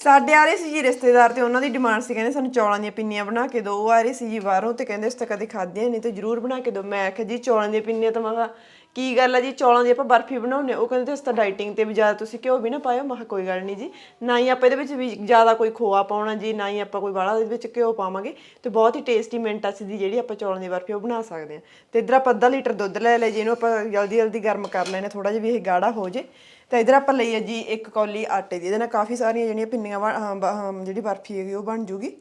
ਸਾਡੇ ਆ ਰਹੇ ਸੀ ਜੀ ਰਿਸ਼ਤੇਦਾਰ ਤੇ ਉਹਨਾਂ ਦੀ ਡਿਮਾਂਡ ਸੀ, ਕਹਿੰਦੇ ਸਾਨੂੰ ਚੌਲਾਂ ਦੀਆਂ ਪਿੰਨੀਆਂ ਬਣਾ ਕੇ ਦਿਓ ਉਹ ਆ ਰਹੇ ਸੀ ਜੀ ਬਾਹਰੋਂ ਤੇ ਕਹਿੰਦੇ ਅਸੀਂ ਤਾਂ ਕਦੇ ਖਾਧੀਆਂ ਨਹੀਂ ਤੇ ਜਰੂਰ ਬਣਾ ਕੇ ਦਿਓ ਮੈਂ ਆਖਿਆ ਜੀ ਚੌਲਾਂ ਦੀਆਂ ਪਿੰਨੀਆਂ ਤਾਂ ਮੈਂ ਕਿਹਾ, ਕੀ ਗੱਲ ਆ ਜੀ, ਚੌਲਾਂ ਦੀ ਆਪਾਂ ਬਰਫੀ ਬਣਾਉਂਦੇ ਹਾਂ। ਉਹ ਕਹਿੰਦੇ ਅਸੀਂ ਤਾਂ ਡਾਈਟਿੰਗ ਤੇ ਵੀ ਜ਼ਿਆਦਾ ਤੁਸੀਂ ਘਿਓ ਵੀ ਨਾ ਪਾਇਓ। ਮੈਂ ਕਿਹਾ ਕੋਈ ਗੱਲ ਨਹੀਂ ਜੀ, ਨਾ ਹੀ ਆਪਾਂ ਇਹਦੇ ਵਿੱਚ ਵੀ ਜ਼ਿਆਦਾ ਕੋਈ ਖੋਆ ਪਾਉਣਾ ਜੀ, ਨਾ ਹੀ ਆਪਾਂ ਕੋਈ ਵਾਲਾ ਇਹਦੇ ਵਿੱਚ ਘਿਓ ਪਾਵਾਂਗੇ ਤੇ ਬਹੁਤ ਹੀ ਟੇਸਟੀ ਮਿੰਟਾਂ 'ਚ ਦੀ ਜਿਹੜੀ ਆਪਾਂ ਚੌਲਾਂ ਦੀ ਬਰਫੀ ਉਹ ਬਣਾ ਸਕਦੇ ਹਾਂ। ਤੇ ਇਧਰ ਆਪਾਂ ਅੱਧਾ ਲੀਟਰ ਦੁੱਧ ਲੈ ਲਿਆ ਜੀ, ਇਹਨੂੰ ਆਪਾਂ ਜਲਦੀ ਜਲਦੀ ਗਰਮ ਕਰ ਲੈਣੇ ਥੋੜਾ ਜਿਹਾ ਵੀ ਇਹ ਗਾੜਾ ਹੋ ਜੇ। ਤਾਂ ਇਧਰ ਆਪਾਂ ਲਈ ਹੈ ਜੀ ਇੱਕ ਕੌਲੀ ਆਟੇ ਦੀ, ਇਹਦੇ ਨਾਲ ਕਾਫੀ ਸਾਰੀਆਂ ਜਿਹੜੀਆਂ ਪਿੰਨੀਆਂ ਬਣ- ਅਹ, ਬ- ਅਹ, ਜਿਹੜੀ ਬਰਫੀ ਹੈਗੀ ਉਹ ਬਣ ਜੂਗੀ।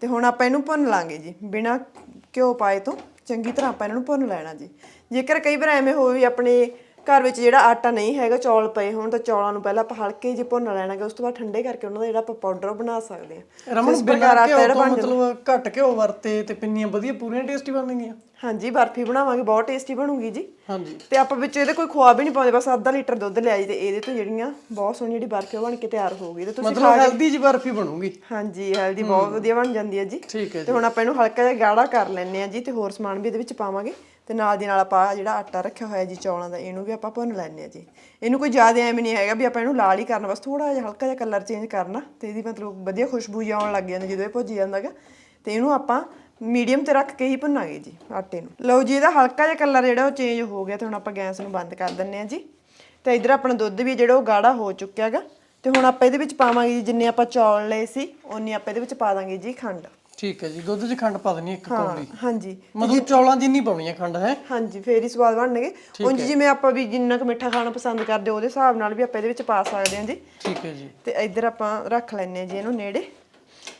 ਤੇ ਹੁਣ ਆਪਾਂ ਇਹਨੂੰ ਭੁੰਨ ਲਾਂਗੇ ਜੀ, ਬਿਨਾ ਘਿਓ ਪਾਏ ਤੋਂ। ਚੰਗੀ ਤਰ੍ਹਾਂ ਆਪਾਂ ਇਹਨਾਂ ਨੂੰ ਭੁੰਨ ਲੈਣਾ ਜੀ। ਜੇਕਰ ਕਈ ਵਾਰ ਐਵੇਂ ਹੋਵੇ ਵੀ ਆਪਣੇ ਘਰ ਵਿੱਚ ਜਿਹੜਾ ਆਟਾ ਨਹੀਂ ਹੈਗਾ ਚੌਲ ਪਏ ਹੋਣ ਤਾਂ ਚੌਲਾਂ ਨੂੰ ਪਹਿਲਾਂ ਆਪਾਂ ਹਲਕੇ ਜਿਹੇ ਭੁੰਨ ਲੈਣਾਗੇ ਉਸ ਤੋਂ ਬਾਅਦ ਠੰਡੇ ਕਰਕੇ ਉਹਨਾਂ ਦਾ ਜਿਹੜਾ ਆਪਾਂ ਪਾਊਡਰ ਬਣਾ ਸਕਦੇ ਹਾਂ। ਰਮਨ ਬਿਨਾਂ ਘਿਓ ਤੋਂ ਮਤਲਬ ਘੱਟ ਘਿਓ ਵਰਤੇ ਤੇ ਪਿੰਨੀਆਂ ਵਧੀਆ ਪੂਰੀਆਂ ਟੇਸਟੀ ਬਣਨਗੀਆਂ ਹਾਂਜੀ ਬਰਫੀ ਬਣਾਵਾਂਗੇ ਬਹੁਤ ਟੇਸਟੀ ਬਣੂਗੀ ਜੀ। ਹਾਂਜੀ। ਤੇ ਆਪਾਂ ਵਿੱਚ ਇਹਦੇ ਕੋਈ ਖੋਆ ਵੀ ਨਹੀਂ ਪਾਉਂਦੇ ਬਸ ਅੱਧਾ ਲੀਟਰ ਦੁੱਧ ਲਿਆ ਜੀ ਤੇ ਇਹਦੇ ਤੋਂ ਜਿਹੜੀਆਂ ਬਹੁਤ ਸੋਹਣੀ ਜਿਹੜੀ ਬਰਫੀ ਬਣ ਕੇ ਤਿਆਰ ਹੋਊਗੀ ਤੇ ਤੁਸੀਂ ਮਤਲਬ ਹੈਲਦੀ ਜੀ ਬਰਫੀ ਬਣੂਗੀ। ਹਾਂਜੀ ਹਲਦੀ ਬਹੁਤ ਵਧੀਆ ਬਣ ਜਾਂਦੀ ਹੈ ਜੀ। ਠੀਕ ਹੈ ਤੇ ਹੁਣ ਆਪਾਂ ਇਹਨੂੰ ਹਲਕਾ ਜਿਹਾ ਗਾੜਾ ਕਰ ਲੈਣੇ ਆ ਜੀ ਤੇ ਹੋਰ ਸਮਾਨ ਵੀ ਇਹਦੇ ਵਿੱਚ ਪਾਵਾਂਗੇ। ਤੇ ਨਾਲ ਦੀ ਨਾਲ ਆਪਾਂ ਜਿਹੜਾ ਆਟਾ ਰੱਖਿਆ ਹੋਇਆ ਜੀ ਚੌਲਾਂ ਦਾ, ਇਹਨੂੰ ਵੀ ਆਪਾਂ ਭੁੰਨ ਲੈਣੇ ਆ ਜੀ। ਇਹਨੂੰ ਕੋਈ ਜ਼ਿਆਦਾ ਐਵੇਂ ਨਹੀਂ ਹੈਗਾ ਵੀ ਆਪਾਂ ਇਹਨੂੰ ਲਾਲ ਹੀ ਕਰਨਾ ਬਸ ਥੋੜਾ ਜਿਹਾ ਹਲਕਾ ਜਿਹਾ ਕਲਰ ਚੇਂਜ ਕਰਨਾ ਤੇ ਇਹਦੀ ਮਤਲਬ ਵਧੀਆ ਖੁਸ਼ਬੂ ਜਿਹੀ ਆਉਣ ਲੱਗ ਜਾਂਦੀ ਜਦੋਂ ਇਹ ਭੁੱਜ ਜਾਂਦਾਗਾ ਤੇ ਇਹਨੂੰ ਆਪਾਂ ਮੀਡੀਅਮ ਤੇ ਰੱਖ ਕੇ ਹੀ ਭੁੰਨਾਂਗੇ ਜੀ ਆਟੇ ਨੂੰ। ਲਓ ਜੀ, ਇਹਦਾ ਹਲਕਾ ਜਿਹਾ ਕਲਰ ਜਿਹੜਾ ਉਹ ਚੇਂਜ ਹੋ ਗਿਆ ਤੇ ਹੁਣ ਆਪਾਂ ਗੈਸ ਨੂੰ ਬੰਦ ਕਰ ਦਿੰਨੇ ਆ ਜੀ। ਤੇ ਇਧਰ ਆਪਣਾ ਦੁੱਧ ਵੀ ਜਿਹੜਾ ਉਹ ਗਾੜਾ ਹੋ ਚੁੱਕਿਆ ਹੈਗਾ। ਤੇ ਹੁਣ ਆਪਾਂ ਇਹਦੇ ਵਿੱਚ ਪਾਵਾਂਗੇ ਜੀ ਜਿੰਨੇ ਆਪਾਂ ਚੌਲ ਲਏ ਸੀ ਉਨੀ ਆਪਾਂ ਇਹਦੇ ਵਿੱਚ ਪਾ ਦਾਂਗੇ ਜੀ ਖੰਡ। ਠੀਕ ਹੈ ਜੀ ਦੁੱਧ 'ਚ ਖੰਡ ਪਾ ਦੇਣੀ ਇੱਕ ਕੌਲੀ। ਹਾਂਜੀ। ਮਤਲਬ ਚੌਲਾਂ ਜਿੰਨੀ ਪਾਉਣੀ ਹੈ ਖੰਡ ਹੈ? ਹਾਂਜੀ ਫੇਰ ਹੀ ਸਵਾਦ ਬਣਨਗੇ। ਉਂਝ ਜਿਵੇਂ ਆਪਾਂ ਵੀ ਜਿੰਨਾ ਕੁ ਮਿੱਠਾ ਖਾਣਾ ਪਸੰਦ ਕਰਦੇ ਉਹਦੇ ਹਿਸਾਬ ਨਾਲ ਵੀ ਆਪਾਂ ਇਹਦੇ ਵਿੱਚ ਪਾ ਸਕਦੇ ਹਾਂ ਜੀ। ਠੀਕ ਹੈ ਜੀ। ਤੇ ਇੱਧਰ ਆਪਾਂ ਰੱਖ ਲੈਨੇ ਆ ਜੀ ਇਹਨੂੰ ਨੇੜੇ।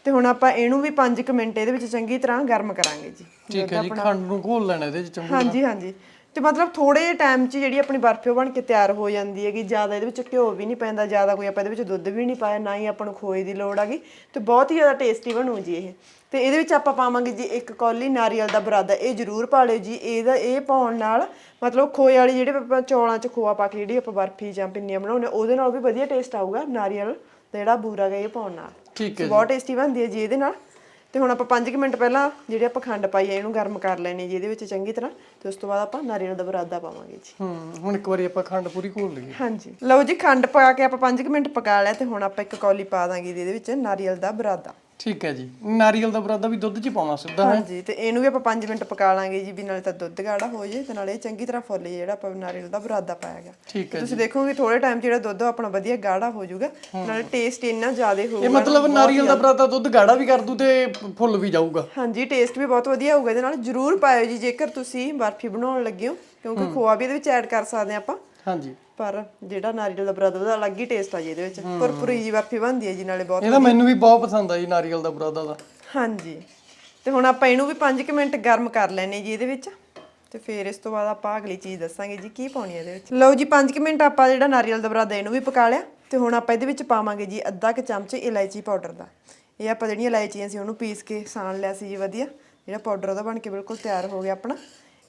ਤੇ ਹੁਣ ਆਪਾਂ ਇਹਨੂੰ ਵੀ 5 ਮਿੰਟ ਇਹਦੇ ਵਿੱਚ ਚੰਗੀ ਤਰ੍ਹਾਂ ਗਰਮ ਕਰਾਂਗੇ ਜੀ। ਠੀਕ ਹੈ ਜੀ ਖੰਡ ਨੂੰ ਘੋਲ ਲੈਣਾ ਇਹਦੇ 'ਚ ਚੰਗੀ ਹਾਂਜੀ ਹਾਂਜੀ। ਤੇ ਮਤਲਬ ਥੋੜੇ ਜਿਹੇ ਟਾਈਮ 'ਚ ਜਿਹੜੀ ਆਪਣੀ ਬਰਫੀ ਉਹ ਬਣ ਕੇ ਤਿਆਰ ਹੋ ਜਾਂਦੀ ਹੈਗੀ ਜ਼ਿਆਦਾ ਇਹਦੇ ਵਿੱਚ ਘਿਓ ਵੀ ਨਹੀਂ ਪੈਂਦਾ ਜ਼ਿਆਦਾ ਕੋਈ ਆਪਾਂ ਇਹਦੇ ਵਿੱਚ ਦੁੱਧ ਵੀ ਨਹੀਂ ਪਾਇਆ ਨਾ ਹੀ ਆਪਾਂ ਨੂੰ ਖੋਏ ਦੀ ਲੋੜ ਹੈਗੀ ਤੇ ਬਹੁਤ ਹੀ ਜ਼ਿਆਦਾ ਟੇਸਟੀ ਬਣੂ ਜੀ ਇਹ। ਤੇ ਇਹਦੇ ਵਿੱਚ ਆਪਾਂ ਪਾਵਾਂਗੇ ਜੀ ਇੱਕ ਕੌਲੀ ਨਾਰੀਅਲ ਦਾ ਬਰਾਦਾ ਇਹ ਜ਼ਰੂਰ ਪਾ ਲਿਓ ਜੀ ਇਹਦਾ ਇਹ ਪਾਉਣ ਨਾਲ ਮਤਲਬ ਖੋਏ ਵਾਲੀ ਜਿਹੜੇ ਆਪਾਂ ਚੌਲਾਂ 'ਚ ਖੋਆ ਪਾ ਕੇ ਜਿਹੜੀ ਆਪਾਂ ਬਰਫੀ ਜਾਂ ਪਿੰਨੀਆਂ ਬਣਾਉਂਦੇ ਉਹਦੇ ਨਾਲ ਵੀ ਵਧੀਆ ਟੇਸਟ ਆਊਗਾ ਨਾਰੀਅਲ ਦਾ ਜਿਹੜਾ ਬੂਰਾ ਗਾ ਇਹ ਪਾਉਣ ਨਾਲ। ਠੀਕ ਹੈ ਬਹੁਤ ਟੇਸਟੀ ਬਣਦੀ ਹੈ ਜੀ ਇਹਦੇ ਨਾਲ। ਤੇ ਹੁਣ ਆਪਾਂ 5 ਮਿੰਟ ਪਹਿਲਾਂ ਜਿਹੜੇ ਆਪਾਂ ਖੰਡ ਪਾਈ ਹੈ ਇਹਨੂੰ ਗਰਮ ਕਰ ਲੈਣੀ ਜੀ ਇਹਦੇ ਵਿੱਚ ਚੰਗੀ ਤਰ੍ਹਾਂ ਤੇ ਉਸ ਤੋਂ ਬਾਅਦ ਆਪਾਂ ਨਾਰੀਅਲ ਦਾ ਬਰਾਦਾ ਪਾਵਾਂਗੇ ਜੀ। ਹੂੰ ਹੁਣ ਇੱਕ ਵਾਰੀ ਆਪਾਂ ਖੰਡ ਪੂਰੀ ਘੋਲ ਲਈਏ। ਹਾਂਜੀ। ਲਓ ਜੀ ਖੰਡ ਪਾ ਕੇ ਆਪਾਂ 5 ਮਿੰਟ ਪਕਾ ਲਿਆ ਤੇ ਹੁਣ ਆਪਾਂ ਇੱਕ ਕੌਲੀ ਪਾ ਦਾਂਗੇ ਇਹਦੇ ਵਿੱਚ ਨਾਰੀਅਲ ਦਾ ਬਰਾਦਾ। ਠੀਕ ਹੈ ਜੀ। ਨਾਰੀਅਲ ਦਾ ਬਰਾਦਾ ਵੀ ਦੁੱਧ 'ਚ ਹੀ ਪਾਉਣਾ ਸਿੱਧਾ ਹੈ। ਹਾਂਜੀ ਤੇ ਇਹਨੂੰ ਵੀ ਆਪਾਂ 5 ਮਿੰਟ ਪਕਾ ਲਾਂਗੇ ਜੀ ਵੀ ਨਾਲੇ ਤਾਂ ਦੁੱਧ ਗਾੜਾ ਹੋ ਜੇ ਤੇ ਨਾਲੇ ਇਹ ਚੰਗੀ ਤਰ੍ਹਾਂ ਫੁੱਲ ਜੇ ਜਿਹੜਾ ਆਪਾਂ ਨਾਰੀਅਲ ਦਾ ਬਰਾਦਾ ਪਾਇਆਗਾ ਠੀਕ ਹੈ ਤੁਸੀਂ ਦੇਖੋਗੇ ਥੋੜੇ ਟਾਈਮ ਜਿਹੜਾ ਦੁੱਧ ਆਪਣਾ ਵਧੀਆ ਗਾੜਾ ਹੋ ਜਾਊਗਾ ਨਾਲੇ ਟੇਸਟ ਇੰਨਾ ਜ਼ਿਆਦਾ ਹੋਊਗਾ ਇਹ ਮਤਲਬ ਨਾਰੀਅਲ ਦਾ ਬਰਾਦਾ ਦੁੱਧ ਗਾੜਾ ਵੀ ਕਰ ਦੂ ਤੇ ਫੁੱਲ ਵੀ ਜਾਊਗਾ। ਹਾਂਜੀ ਟੇਸਟ ਵੀ ਬਹੁਤ ਵਧੀਆ ਹੋਊਗਾ ਇਹਦੇ ਨਾਲ ਜਰੂਰ ਪਾਇਓ ਜੀ ਜੇਕਰ ਤੁਸੀਂ ਬਰਫੀ ਬਣਾਉਣ ਲੱਗੇ ਹੋ ਕਿਉਂਕਿ ਖੋਆ ਵੀ ਇਹਦੇ ਵਿੱਚ ਐਡ ਕਰ ਸਕਦੇ ਹਾਂ ਆਪਾਂ। ਹਾਂਜੀ। ਪਰ ਜਿਹੜਾ ਨਾਰੀਅਲ ਦਾ ਬਰਾਦਾ ਉਹਦਾ ਅਲੱਗ ਹੀ ਟੇਸਟ ਆ ਜੀ ਇਹਦੇ ਵਿੱਚ। ਭਰਪੂਰੀ ਜੀ ਬਰਫੀ ਬਣਦੀ ਹੈ ਜੀ ਨਾਲੇ ਬਹੁਤ ਇਹਦਾ ਮੈਨੂੰ ਵੀ ਬਹੁਤ ਪਸੰਦ ਆਈ ਨਾਰੀਅਲ ਦਾ ਬਰਾਦਾ ਦਾ। ਹਾਂਜੀ। ਤੇ ਹੁਣ ਆਪਾਂ ਇਹਨੂੰ ਵੀ 5 ਮਿੰਟ ਗਰਮ ਕਰ ਲੈਣੇ ਜੀ ਇਹਦੇ ਵਿੱਚ। ਤੇ ਫਿਰ ਇਸ ਤੋਂ ਬਾਅਦ ਆਪਾਂ ਅਗਲੀ ਚੀਜ਼ ਦੱਸਾਂਗੇ ਜੀ ਕੀ ਪਾਉਣੀ ਹੈ ਇਹਦੇ ਵਿੱਚ। ਲਓ ਜੀ 5 ਮਿੰਟ ਆਪਾਂ ਜਿਹੜਾ ਨਾਰੀਅਲ ਦਾ ਬਰਾਦਾ ਇਹਨੂੰ ਵੀ ਪਕਾ ਲਿਆ। ਤੇ ਹੁਣ ਆਪਾਂ ਇਹਦੇ ਵਿੱਚ ਪਾਵਾਂਗੇ ਜੀ ਅੱਧਾ ਕੁ ਚਮਚ ਇਲਾਇਚੀ ਪਾਊਡਰ ਦਾ। ਇਹ ਆਪਾਂ ਜਿਹੜੀਆਂ ਇਲਾਇਚੀਆਂ ਸੀ ਉਹਨੂੰ ਪੀਸ ਕੇ ਸਾਣ ਲਿਆ ਸੀ ਜੀ ਵਧੀਆ। ਜਿਹੜਾ ਪਾਊਡਰ ਉਹਦਾ ਬਣ ਕੇ ਬਿਲਕੁਲ ਤਿਆਰ ਹੋ ਗਿਆ ਆਪਣਾ।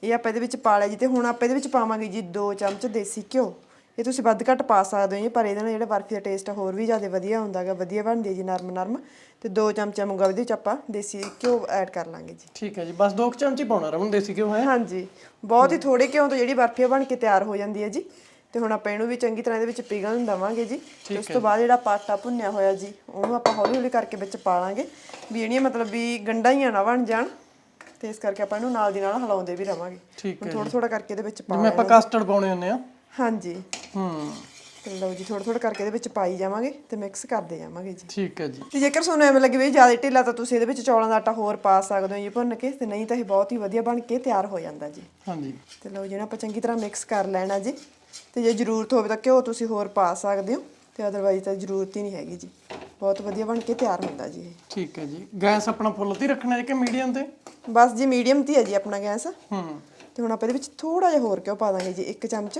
ਇਹ ਆਪਾਂ ਇਹਦੇ ਵਿੱਚ ਪਾ ਲਿਆ ਜੀ। ਤੇ ਹੁਣ ਆਪਾਂ ਇਹਦੇ ਵਿੱਚ ਪਾਵਾਂਗੇ ਜੀ 2 ਚਮਚ ਦੇਸੀ ਘਿਓ। ਇਹ ਤੁਸੀਂ ਵੱਧ ਘੱਟ ਪਾ ਸਕਦੇ ਹੋ ਜੀ ਪਰ ਇਹਦੇ ਨਾਲ ਜਿਹੜਾ ਬਰਫੀ ਦਾ ਟੇਸਟ ਹੋਰ ਵੀ ਜ਼ਿਆਦਾ ਵਧੀਆ ਹੁੰਦਾ ਹੈਗਾ ਵਧੀਆ ਬਣਦੀ ਹੈ ਜੀ ਨਰਮ ਨਰਮ ਤੇ 2 ਚਮਚਾ ਮੂੰਗਾ ਇਹਦੇ ਵਿੱਚ ਆਪਾਂ ਦੇਸੀ ਘਿਓ ਐਡ ਕਰ ਲਾਂਗੇ ਜੀ। ਠੀਕ ਹੈ ਜੀ ਬਸ ਦੋ ਕੁ ਚਮਚੇ ਪਾਉਣਾ ਰਮਨ ਦੇਸੀ ਘਿਓ ਹੈ? ਹਾਂਜੀ ਬਹੁਤ ਹੀ ਥੋੜੇ ਘਿਓ ਤੋਂ ਜਿਹੜੀ ਬਰਫੀ ਆ ਬਣ ਕੇ ਤਿਆਰ ਹੋ ਜਾਂਦੀ ਹੈ ਜੀ। ਤੇ ਹੁਣ ਆਪਾਂ ਇਹਨੂੰ ਵੀ ਚੰਗੀ ਤਰ੍ਹਾਂ ਇਹਦੇ ਵਿੱਚ ਪਿਘਲਣ ਦੇਵਾਂਗੇ ਜੀ। ਤੇ ਉਸ ਤੋਂ ਬਾਅਦ ਜਿਹੜਾ ਪਾਟਾ ਭੁੰਨਿਆ ਹੋਇਆ ਜੀ ਉਹਨੂੰ ਆਪਾਂ ਹੌਲੀ ਹੌਲੀ ਕਰਕੇ ਵਿੱਚ ਪਾ ਲਾਂਗੇ। ਵੀ ਜਿਹੜੀਆਂ ਮਤਲਬ ਵੀ ਗੰਢਾਂ ਹੀ ਨਾ ਬਣ ਜਾਣ ਤੇ ਇਸ ਕਰਕੇ ਆਪਾਂ ਇਹਨੂੰ ਨਾਲ ਦੀ ਨਾਲ ਹਿਲਾਉਂਦੇ ਵੀ ਰਵਾਂਗੇ। ਠੀਕ ਥੋੜਾ ਥੋੜਾ ਕਰਕੇ ਇਹਦੇ ਵਿੱਚ ਪਾ ਜਿਵੇਂ ਆਪਾਂ ਕਸਟਰਡ ਪਾਉਣੇ ਹੁੰਦੇ ਆ ਹਾਂਜੀ। ਹੂੰ। ਤੇ ਲਓ ਜੀ ਥੋੜਾ ਥੋੜਾ ਕਰਕੇ ਇਹਦੇ ਵਿੱਚ ਪਾਈ ਜਾਵਾਂਗੇ ਤੇ ਮਿਕਸ ਕਰਦੇ ਜਾਵਾਂਗੇ ਜੀ। ਠੀਕ ਹੈ ਜੀ। ਤੇ ਜੇਕਰ ਤੁਹਾਨੂੰ ਐਵੇਂ ਲੱਗੇ ਵੀ ਜ਼ਿਆਦਾ ਢਿੱਲਾ ਤਾਂ ਤੁਸੀਂ ਇਹਦੇ ਵਿੱਚ ਚੌਲਾਂ ਦਾ ਆਟਾ ਹੋਰ ਪਾ ਸਕਦੇ ਹੋ ਜੀ ਭੁੰਨ ਕੇ ਤੇ ਨਹੀਂ ਤਾਂ ਇਹ ਬਹੁਤ ਹੀ ਵਧੀਆ ਬਣ ਕੇ ਤਿਆਰ ਹੋ ਜਾਂਦਾ ਜੀ। ਹਾਂਜੀ। ਤੇ ਲਓ ਜਿਹੜਾ ਆਪਾਂ ਚੰਗੀ ਤਰ੍ਹਾਂ ਮਿਕਸ ਕਰ ਲੈਣਾ ਜੀ। ਤੇ ਜੇ ਜ਼ਰੂਰਤ ਹੋਵੇ ਤਾਂ ਘਿਓ ਤੁਸੀਂ ਹੋਰ ਪਾ ਸਕਦੇ ਹੋ ਤੇ ਅਦਰਵਾਈਜ਼ ਤਾਂ ਜ਼ਰੂਰਤ ਹੀ ਨਹੀਂ ਹੈਗੀ ਜੀ। ਬਹੁਤ ਵਧੀਆ ਬਣ ਕੇ ਤਿਆਰ ਹੁੰਦਾ ਜੀ ਇਹ। ਠੀਕ ਹੈ ਜੀ। ਗੈਸ ਆਪਣਾ ਫੁੱਲ ਤੇ ਹੀ ਰੱਖਣਾ ਹੈ ਕਿ ਮੀਡੀਅਮ ਤੇ? ਬਸ ਜੀ ਮੀਡੀਅਮ ਤੇ ਹੈ ਜੀ ਆਪਣਾ ਗੈਸ। ਹੂੰ। ਤੇ ਹੁਣ ਆਪਾਂ ਇਹਦੇ ਵਿੱਚ ਥੋੜਾ ਜਿਹਾ ਹੋਰ ਘਿਓ ਪਾ ਦਾਂਗੇ ਜੀ ਇੱਕ ਚਮਚ।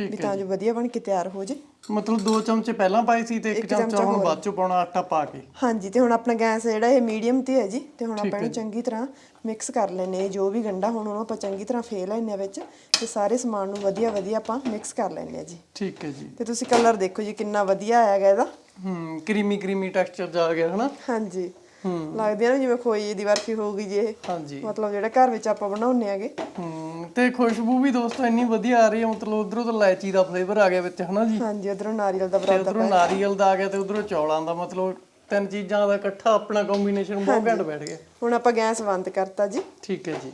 ਵੀ ਤਾਂ ਜੋ। ਵਧੀਆ ਬਣ ਕੇ ਤਿਆਰ ਹੋ ਜੇ। ਮਤਲਬ ਦੋ ਚਮਚੇ ਪਹਿਲਾਂ ਪਾਏ ਸੀ ਤੇ ਇੱਕ ਚਮਚਾ ਹੁਣ ਬਾਅਦ ਚੋਂ ਪਾਉਣਾ ਆਟਾ ਪਾ ਕੇ। ਹਾਂਜੀ ਤੇ ਹੁਣ ਆਪਣਾ ਗੈਸ ਜਿਹੜਾ ਇਹ ਮੀਡੀਅਮ ਤੇ ਹੈ ਜੀ ਤੇ ਹੁਣ ਆਪਾਂ ਇਹਨੂੰ ਚੰਗੀ ਤਰ੍ਹਾਂ ਮਿਕਸ ਕਰ ਲੈਨੇ ਜੋ ਵੀ ਗੰਡਾ ਹੁਣ ਉਹਨੂੰ ਆਪਾਂ ਚੰਗੀ ਤਰ੍ਹਾਂ ਫੇਰ ਲੈਨੇ ਵਿੱਚ ਤੇ ਸਾਰੇ ਸਮਾਨ ਨੂੰ ਵਧੀਆ ਵਧੀਆ ਆਪਾਂ ਮਿਕਸ ਕਰ ਲੈਨੇ ਆ ਜੀ। ਠੀਕ ਹੈ ਜੀ। ਤੇ ਤੁਸੀਂ ਕਲਰ ਦੇਖੋ ਜੀ ਕਿੰਨਾ ਵਧੀਆ ਆਇਆ ਹੈਗਾ ਇਹਦਾ। ਹੂੰ ਕਰੀਮੀ ਕਰੀਮੀ ਟੈਕਸਚਰ ਜਾ ਗਿਆ ਹਨਾ? ਹਾਂਜੀ। ਹੂੰ। ਲੱਗਦੀ ਆ ਨਾ ਜਿਵੇਂ ਖੋਈ ਦੀ ਬਰਫੀ ਹੋਊਗੀ ਜੀ। ਇਹ ਹਾਂਜੀ। ਮਤਲਬ ਜਿਹੜਾ ਘਰ ਵਿੱਚ ਆਪਾਂ ਬਣਾਉਂਦੇ ਆਗੇ ਹੂੰ। ਤੇ ਖੁਸ਼ਬੂ ਵੀ ਦੋਸਤੋ ਇੰਨੀ ਵਧੀਆ ਆ ਰਹੀ ਹੈ ਮਤਲਬ ਉਧਰੋਂ ਤਾਂ ਇਲਾਇਚੀ ਦਾ ਫਲੇਵਰ ਆ ਗਿਆ ਵਿੱਚ ਹਨਾ ਜੀ? ਹਾਂਜੀ ਉਧਰੋਂ ਨਾਰੀਅਲ ਦਾ ਤੇ ਬਰਾਦਾ ਉਧਰੋਂ ਨਾਰੀਅਲ ਦਾ ਆ ਗਿਆ ਤੇ ਉਧਰੋਂ ਚੌਲਾਂ ਦਾ ਮਤਲਬ ਤਿੰਨ ਚੀਜ਼ਾਂ ਦਾ ਇਕੱਠਾ ਆਪਣਾ ਕੰਬੀਨੇਸ਼ਨ ਬਹੁਤ ਘੈਂਟ ਬੈਠ ਗਿਆ। ਹੁਣ ਆਪਾਂ ਗੈਸ ਬੰਦ ਕਰਤਾ ਜੀ। ਠੀਕ ਹੈ ਜੀ।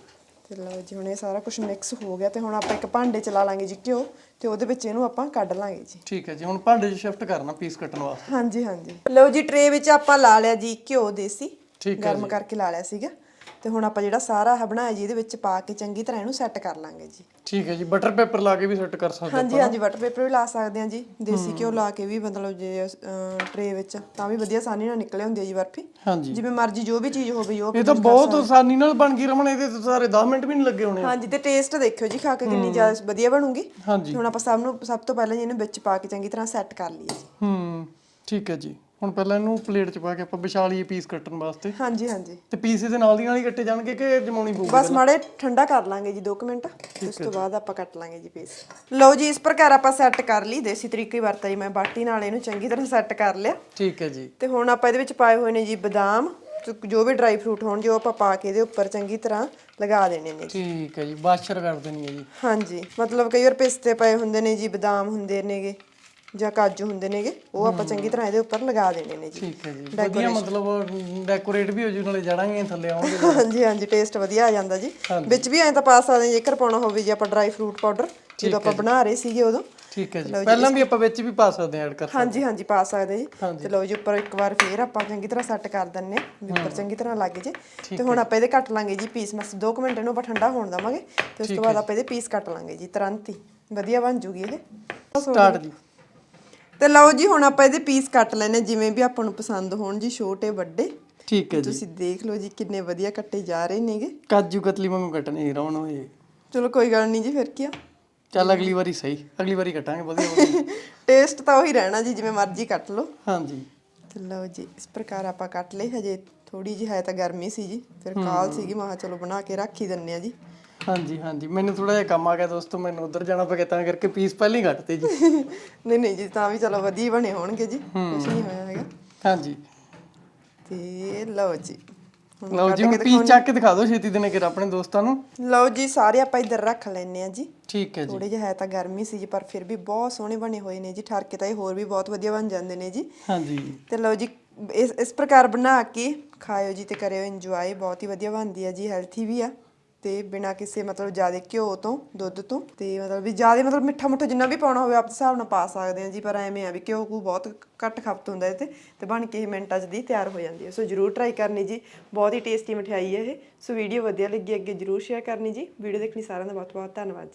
ਤੇ ਲਓ ਜੀ ਹੁਣ ਇਹ ਸਾਰਾ ਕੁਝ ਮਿਕਸ ਹੋ ਗਿਆ ਤੇ ਹੁਣ ਆਪਾਂ ਇੱਕ ਭਾਂਡੇ ਚ ਲਾ ਲਾਂਗੇ ਜੀ ਘਿਓ ਤੇ ਉਹਦੇ ਵਿੱਚ ਇਹਨੂੰ ਆਪਾਂ ਕੱਢ ਲਾਂਗੇ ਜੀ। ਠੀਕ ਹੈ ਜੀ ਹੁਣ ਭਾਂਡੇ 'ਚ ਸ਼ਿਫਟ ਕਰਨਾ ਪੀਸ ਕੱਟਣ ਵਾਸਤੇ। ਹਾਂਜੀ ਹਾਂਜੀ। ਲਓ ਜੀ ਟਰੇ ਵਿੱਚ ਆਪਾਂ ਲਾ ਲਿਆ ਜੀ ਘਿਓ ਦੇਸੀ। ਠੀਕ ਹੈ ਗਰਮ ਕਰਕੇ ਲਾ ਲਿਆ ਸੀਗਾ। ਤੇ ਹੁਣ ਆਪਾਂ ਜਿਹੜਾ ਸਾਰਾ ਆਹ ਬਣਾਇਆ ਜੀ ਇਹਦੇ ਵਿੱਚ ਪਾ ਕੇ ਚੰਗੀ ਤਰ੍ਹਾਂ ਇਹਨੂੰ ਸੈੱਟ ਕਰ ਲਾਂਗੇ ਜੀ। ਠੀਕ ਹੈ ਜੀ ਬਟਰ ਪੇਪਰ ਲਾ ਕੇ ਵੀ ਸੈੱਟ ਕਰ ਸਕਦੇ ਹਾਂਜੀ ਹਾਂਜੀ ਬਟਰ ਪੇਪਰ ਵੀ ਲਾ ਸਕਦੇ ਹਾਂ ਜੀ। ਦੇਸੀ ਘਿਓ ਲਾ ਕੇ ਵੀ ਮਤਲਬ ਜੇ ਟਰੇ ਵਿੱਚ ਤਾਂ ਵੀ ਵਧੀਆ ਆਸਾਨੀ ਨਾਲ ਨਿਕਲੇ ਹੁੰਦੀ ਹੈ ਜੀ ਬਰਫੀ। ਹਾਂਜੀ। ਜਿਵੇਂ ਮਰਜ਼ੀ ਜੋ ਵੀ ਚੀਜ਼ ਹੋਵੇ ਉਹ ਇਹ ਤਾਂ ਬਹੁਤ ਆਸਾਨੀ ਨਾਲ ਬਣ ਗਈ ਰਮਣ ਇਹਦੇ ਤਾਂ ਸਾਰੇ 10 ਮਿੰਟ ਵੀ ਨਹੀਂ ਲੱਗੇ ਹੋਣੇ। ਹਾਂਜੀ ਤੇ ਟੇਸਟ ਦੇਖਿਓ ਜੀ ਖਾ ਕੇ ਕਿੰਨੀ ਜ਼ਿਆਦਾ ਵਧੀਆ ਬਣੂਗੀ। ਹਾਂਜੀ। ਹੁਣ ਆਪਾਂ ਸਭ ਨੂੰ ਸਭ ਤੋਂ ਪਹਿਲਾਂ ਜੀ ਇਹਨੂੰ ਵਿੱਚ ਪਾ ਕੇ ਚੰਗੀ ਤਰ੍ਹਾਂ ਸੈੱਟ ਕਰ ਲਈਏ ਜੀ। ਹੂੰ ਠੀਕ ਹੈ ਜੀ। ਹੁਣ ਪਹਿਲਾਂ ਇਹਨੂੰ ਪਲੇਟ 'ਚ ਪਾ ਕੇ ਆਪਾਂ ਵਿਛਾ ਲਈਏ ਪੀਸ ਕੱਟਣ ਵਾਸਤੇ। ਹਾਂਜੀ ਹਾਂਜੀ। ਤੇ ਪੀਸ ਇਹਦੇ ਨਾਲ ਦੀ ਨਾਲ ਹੀ ਕੱਟੇ ਜਾਣਗੇ ਕਿ ਜਮਾਉਣੀ ਪਊਗੀ ਬਸ ਮਾੜੇ ਠੰਡਾ ਕਰ ਲਾਂਗੇ ਜੀ 2 ਮਿੰਟ। ਉਸ ਤੋਂ ਬਾਅਦ ਆਪਾਂ ਕੱਟ ਲਾਂਗੇ ਜੀ ਪੀਸ ਲਓ ਜੀ ਇਸ ਪ੍ਰਕਾਰ ਆਪਾਂ ਸੈੱਟ ਕਰ ਲਈ ਦੇਸੀ ਤਰੀਕੇ ਵਰਤਾ ਜੀ ਮੈਂ ਬਾਟੀ ਨਾਲ ਇਹਨੂੰ ਚੰਗੀ ਤਰ੍ਹਾਂ ਸੈੱਟ ਕਰ ਲਿਆ। ਠੀਕ ਹੈ ਜੀ। ਤੇ ਹੁਣ ਆਪਾਂ ਇਹਦੇ ਵਿੱਚ ਪਾਏ ਹੋਏ ਨੇ ਜੀ ਬਦਾਮ ਜੋ ਵੀ ਡਰਾਈ ਫਰੂਟ ਹੋਣ ਜੋ ਆਪਾਂ ਪਾ ਕੇ ਇਹਦੇ ਉੱਪਰ ਚੰਗੀ ਤਰ੍ਹਾਂ ਲਗਾ ਦੇਣੇ ਨੇ ਠੀਕ ਹੈ ਜੀ ਬਾਸ਼ਰ ਕਰ ਦੇਣੀ ਹੈ ਜੀ। ਹਾਂਜੀ ਮਤਲਬ ਕਈ ਵਾਰ ਪਿਸਤੇ ਪਏ ਹੁੰਦੇ ਨੇ ਜੀ ਬਦਾਮ ਹੁੰਦੇ ਨੇਗੇ। ਜਾਂ ਕਾਜੂ ਹੁੰਦੇ ਨੇਗੇ ਉਹ ਆਪਾਂ ਚੰਗੀ ਤਰ੍ਹਾਂ ਇਹਦੇ ਉੱਪਰ ਲਗਾ ਦੇਣੇ ਨੇ ਜੀ। ਠੀਕ ਹੈ ਜੀ। ਵਧੀਆ ਮਤਲਬ ਡੈਕੋਰੇਟ ਵੀ ਹੋ ਜੂ ਨਾਲੇ ਜੜਾਂਗੇ ਥੱਲੇ ਆਉਣਗੇ। ਹਾਂਜੀ ਹਾਂਜੀ ਟੇਸਟ ਵਧੀਆ ਆ ਜਾਂਦਾ ਜੀ। ਵਿੱਚ ਵੀ ਐਂ ਤਾਂ ਪਾ ਸਕਦੇ ਜੇਕਰ ਪਾਉਣਾ ਹੋਵੇ ਜੀ ਆਪਾਂ ਡਰਾਈ ਫਰੂਟ ਪਾਊਡਰ ਜਦੋਂ ਆਪਾਂ ਬਣਾ ਰਹੇ ਸੀਗੇ ਉਦੋਂ। ਠੀਕ ਹੈ ਜੀ। ਪਹਿਲਾਂ ਵੀ ਆਪਾਂ ਵਿੱਚ ਵੀ ਪਾ ਸਕਦੇ ਹਾਂ ਐਡ ਕਰ ਹਾਂਜੀ ਹਾਂਜੀ ਪਾ ਸਕਦੇ ਜੀ। ਤੇ ਲਓ ਜੀ ਉੱਪਰ ਇੱਕ ਵਾਰ ਫੇਰ ਆਪਾਂ ਚੰਗੀ ਤਰ੍ਹਾਂ ਸੈੱਟ ਕਰ ਦਿੰਨੇ ਵੀ ਉੱਪਰ ਚੰਗੀ ਤਰ੍ਹਾਂ ਲੱਗ ਜੇ। ਤੇ ਹੁਣ ਆਪਾਂ ਇਹਦੇ ਕੱਟ ਲਾਂਗੇ ਜੀ ਪੀਸ ਮਸ 2 ਮਿੰਟ ਇਹਨੂੰ ਆਪਾਂ ਠੰਡਾ ਹੋਣ ਦਵਾਂਗੇ। ਤੇ ਉਸ ਤੋਂ ਬਾਅਦ ਆਪਾਂ ਇਹਦੇ ਪੀਸ ਕੱਟ ਲਾਂਗੇ ਜੀ ਤੁਰੰਤ ਹੀ। ਵਧੀਆ ਬਣ ਜੂਗੀ ਇਹ ਸਟਾਰਟ ਜੀ। ਤੇ ਲਓ ਜੀ ਹੁਣ ਆਪਾਂ ਇਹਦੇ ਪੀਸ ਕੱਟ ਲੈਨੇ ਜਿਵੇਂ ਵੀ ਆਪਾਂ ਨੂੰ ਪਸੰਦ ਹੋਣ ਜੀ ਛੋਟੇ ਵੱਡੇ। ਠੀਕ ਹੈ ਜੀ। ਤੁਸੀਂ ਦੇਖ ਲਓ ਜੀ ਕਿੰਨੇ ਵਧੀਆ ਕੱਟੇ ਜਾ ਰਹੇ ਨੇਗੇ। ਕਾਜੂ ਕਤਲੀ ਵਾਂਗੂ ਕੱਟਣੇ ਰਮਣ ਹੋਏ ਚਲੋ ਕੋਈ ਗੱਲ ਨਹੀਂ ਜੀ ਫਿਰ ਕੀ ਆ। ਚੱਲ ਅਗਲੀ ਵਾਰੀ ਸਹੀ ਅਗਲੀ ਵਾਰੀ ਕੱਟਾਂਗੇ ਵਧੀਆ ਵਧੀਆ ਟੇਸਟ ਤਾਂ ਉਹੀ ਰਹਿਣਾ ਜੀ ਜਿਵੇਂ ਮਰਜ਼ੀ ਕੱਟ ਲਓ। ਹਾਂਜੀ। ਤੇ ਲਓ ਜੀ ਇਸ ਪ੍ਰਕਾਰ ਆਪਾਂ ਕੱਟ ਲਏ ਹਜੇ ਥੋੜੀ ਜਿਹੀ ਹੈ ਤਾਂ ਗਰਮੀ ਸੀ ਜੀ ਫਿਰ ਕਾਲ ਸੀਗੀ ਮੈਂ ਕਿਹਾ ਚਲੋ ਬਣਾ ਕੇ ਰੱਖ ਹੀ ਦਿੰਨੇ ਆ ਜੀ। ਹਾਂਜੀ ਹਾਂਜੀ। ਮੈਨੂੰ ਥੋੜਾ ਜਿਹਾ ਕੰਮ ਆ ਗਿਆ ਦੋਸਤੋ ਮੈਨੂੰ ਉਧਰ ਜਾਣਾ ਪਿਆ ਤਾਂ ਕਰਕੇ ਪੀਸ ਪਹਿਲਾਂ ਹੀ ਜੀ। ਨਹੀਂ ਨਹੀਂ ਜੀ ਤਾਂ ਵੀ ਚਲੋ ਵਧੀਆ ਹੀ ਬਣੇ ਹੋਣਗੇ ਜੀ। ਕੁਝ ਨਹੀਂ ਹੋਇਆ ਹੈਗਾ। ਹਾਂਜੀ। ਤੇ ਲਓ ਜੀ। ਹੁਣ ਲਓ ਜੀ ਹੁਣ ਪੀਸ ਚੱਕ ਕੇ ਦਿਖਾ ਦਿਓ ਛੇਤੀ ਦਿਨੇ ਕਿ ਆਪਣੇ ਦੋਸਤਾਂ ਨੂੰ। ਲਓ ਜੀ ਸਾਰੇ ਆਪਾਂ ਇੱਧਰ ਰੱਖ ਲੈਨੇ ਆ ਜੀ। ਠੀਕ ਹੈ ਜੀ। ਥੋੜੇ ਜਿਹਾ ਹੈ ਤਾਂ ਗਰਮੀ ਸੀ ਜੀ ਪਰ ਫਿਰ ਵੀ ਬਹੁਤ ਸੋਹਣੇ ਬਣੇ ਹੋਏ ਨੇ ਜੀ। ਠਰਕੇ ਤਾਂ ਇਹ ਹੋਰ ਵੀ ਬਹੁਤ ਵਧੀਆ ਬਣ ਜਾਂਦੇ ਨੇ ਜੀ। ਹਾਂਜੀ। ਤੇ ਲਓ ਜੀ ਇਸ ਇਸ ਪ੍ਰਕਾਰ ਬਣਾ ਕੇ ਖਾਇਓ ਜੀ ਤੇ ਕਰਿਓ ਇੰਜੋਏ ਬਹੁਤ ਹੀ ਵਧੀਆ ਬਣਦੀ ਹੈ ਜੀ ਹੈਲਥੀ ਵੀ ਆ। ਤੇ ਬਿਨਾ ਕਿਸੇ ਮਤਲਬ ਜ਼ਿਆਦਾ ਘਿਓ ਤੋਂ, ਦੁੱਧ ਤੋਂ ਤੇ ਮਤਲਬ ਵੀ ਜ਼ਿਆਦਾ ਮਤਲਬ ਮਿੱਠਾ ਮੁੱਠਾ ਜਿੰਨਾ ਵੀ ਪਾਉਣਾ ਹੋਵੇ ਆਪ ਹਿਸਾਬ ਨਾਲ ਪਾ ਸਕਦੇ ਆ ਜੀ, ਪਰ ਐਵੇਂ ਆ ਵੀ ਘਿਓ ਕੂ ਬਹੁਤ ਘੱਟ ਖਪਤ ਹੁੰਦਾ ਇਹ ਤੇ ਤੇ ਬਣ ਕੇ ਇਹ ਮਿੰਟਾਂ 'ਚ ਦੀ ਤਿਆਰ ਹੋ ਜਾਂਦੀ ਹੈ। ਸੋ ਜਰੂਰ ਟਰਾਈ ਕਰਨੀ ਜੀ, ਬਹੁਤ ਹੀ ਟੇਸਟੀ ਮਠਿਆਈ ਹੈ ਇਹ। ਸੋ ਵੀਡੀਓ ਵਧੀਆ ਲੱਗੀ ਅੱਗੇ ਜਰੂਰ ਸ਼ੇਅਰ ਕਰਨੀ ਜੀ। ਵੀਡੀਓ ਦੇਖਣੀ ਸਾਰਿਆਂ ਦਾ ਬਹੁਤ ਬਹੁਤ ਧੰਨਵਾਦ ਜੀ।